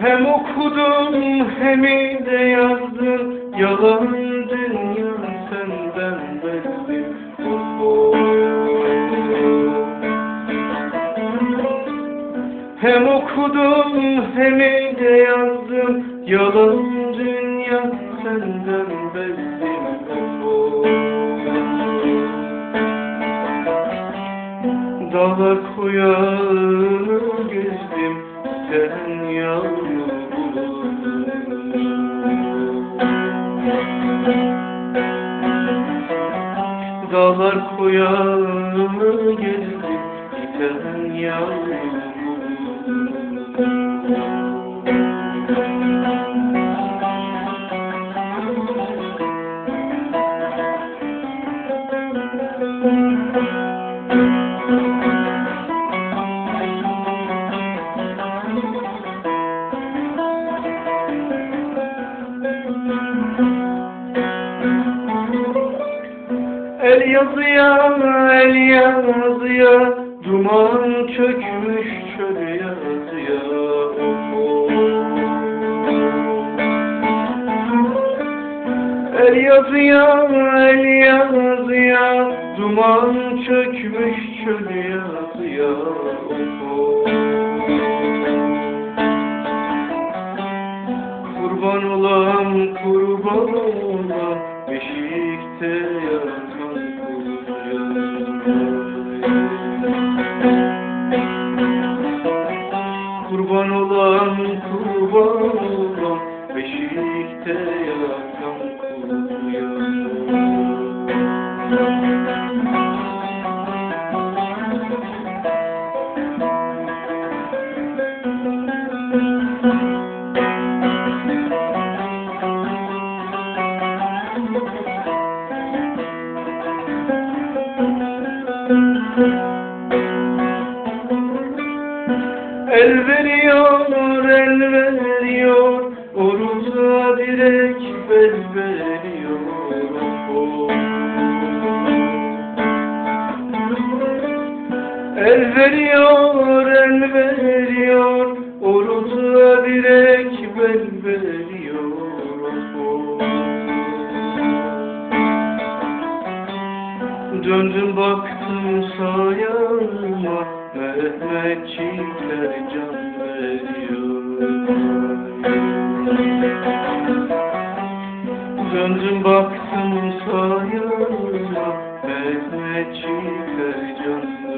Hem okudum hem de yazdım. Yalan dünya Hem okudum hem de yazdım. Yalan dünya senden bezdim Dağlar koyanı gezdim sen yavrum Dağlar koyanı gezdim sen yavrum El yazıya, el yazıya, duman çökmüş El yazıya, el yazıya, duman çökmüş çöl yazıya. Kurban olam, kurban olam, beşikte yatan. Kurban olam, kurban olam, beşikte yatan. El veriyor, el El veriyor, el veriyor, oruca direk bel veriyor. Döndüm baktım sayama Mehmetçikler can veriyor. Döndüm baktım sayama Mehmetçikler can